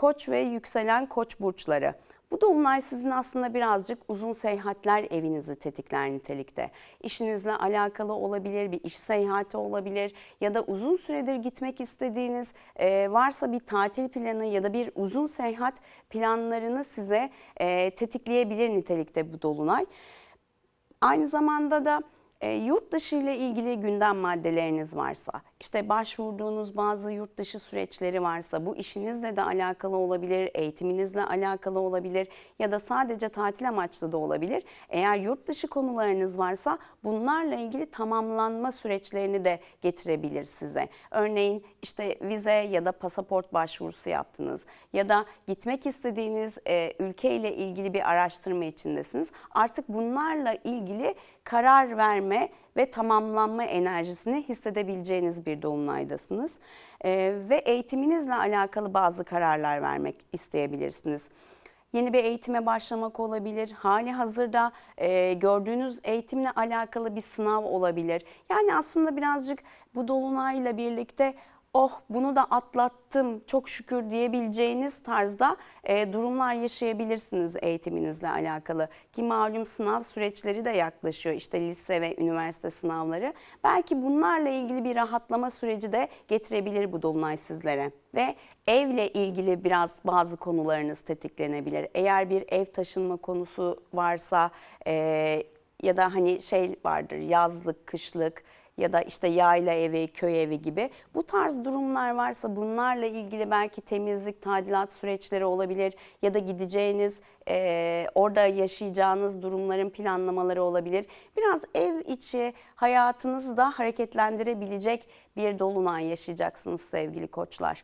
Koç ve yükselen koç burçları. Bu dolunay sizin aslında birazcık uzun seyahatler evinizi tetikler nitelikte. İşinizle alakalı olabilir, bir iş seyahati olabilir ya da uzun süredir gitmek istediğiniz e, varsa bir tatil planı ya da bir uzun seyahat planlarını size e, tetikleyebilir nitelikte bu dolunay. Aynı zamanda da e, yurt dışı ile ilgili gündem maddeleriniz varsa, işte başvurduğunuz bazı yurt dışı süreçleri varsa, bu işinizle de alakalı olabilir, eğitiminizle alakalı olabilir ya da sadece tatil amaçlı da olabilir. Eğer yurt dışı konularınız varsa bunlarla ilgili tamamlanma süreçlerini de getirebilir size. Örneğin işte vize ya da pasaport başvurusu yaptınız ya da gitmek istediğiniz e, ülke ile ilgili bir araştırma içindesiniz. Artık bunlarla ilgili karar verme ve tamamlanma enerjisini hissedebileceğiniz bir dolunaydasınız. Ee, ve eğitiminizle alakalı bazı kararlar vermek isteyebilirsiniz. Yeni bir eğitime başlamak olabilir. Hali hazırda e, gördüğünüz eğitimle alakalı bir sınav olabilir. Yani aslında birazcık bu dolunayla birlikte oh bunu da atlattım çok şükür diyebileceğiniz tarzda e, durumlar yaşayabilirsiniz eğitiminizle alakalı. Ki malum sınav süreçleri de yaklaşıyor işte lise ve üniversite sınavları. Belki bunlarla ilgili bir rahatlama süreci de getirebilir bu dolunay sizlere. Ve evle ilgili biraz bazı konularınız tetiklenebilir. Eğer bir ev taşınma konusu varsa e, ya da hani şey vardır yazlık, kışlık ya da işte yayla evi, köy evi gibi bu tarz durumlar varsa bunlarla ilgili belki temizlik, tadilat süreçleri olabilir ya da gideceğiniz, e, orada yaşayacağınız durumların planlamaları olabilir. Biraz ev içi hayatınızı da hareketlendirebilecek bir dolunay yaşayacaksınız sevgili koçlar.